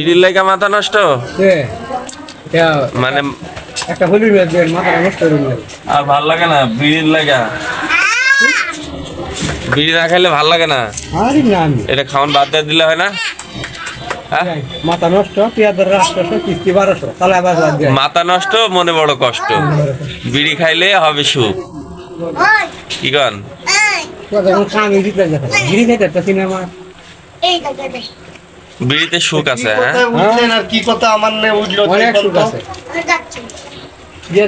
বিড়ির লেগা মাথা নষ্ট? মানে একটা দেন মাথা নষ্ট আর ভালো লাগে না বিড়ির লেগা? বিড়ি না খাইলে ভালো লাগে না? আরে না আমি এটা খাওয়ান বাদ দিয়ে দিলে হয় না? হ্যাঁ? মাথা নষ্ট কিস্তি বারোশো মাথা নষ্ট মনে বড় কষ্ট। বিড়ি খাইলে হবে সুখ। কি কন? খাইতে সিনেমা। বিড়িতে সুখ আছে হ্যাঁ? আর কি কথা আমার নে উঠল অনেক সুখ আছে।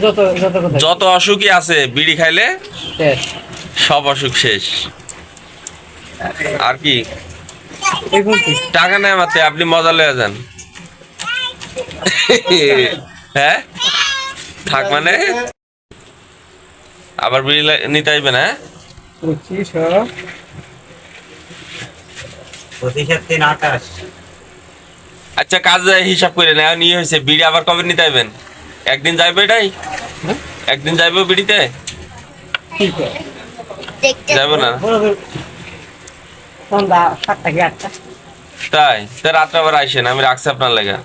যত যত কথা যত অসুখই আছে বিড়ি খাইলে সব অসুখ শেষ। আর কি? টাকা নেই মাতে আপনি মজা লয়ে যান। হ্যাঁ? থাক মানে? আবার বিড়ি নিতে আইবেন হ্যাঁ? পঁচিশ তিন আকাশ আচ্ছা কাজ হিসাব করে নেওয়া নিয়ে হয়েছে বিড়ি আবার কবে নিতে আইবেন? একদিন যাইবে এটাই? হ্যাঁ? একদিন যাইবে বিড়িতে? ঠিক যাবে না? তাই তো রাত্রে আবার আইসেন আমি রাখছি আপনার লেগা।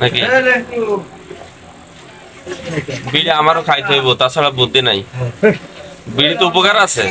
নাকি? বিড়ি আমারও খাইতে হইব তাছাড়া বুদ্ধি নাই। বিড়ি তো উপকার আছে।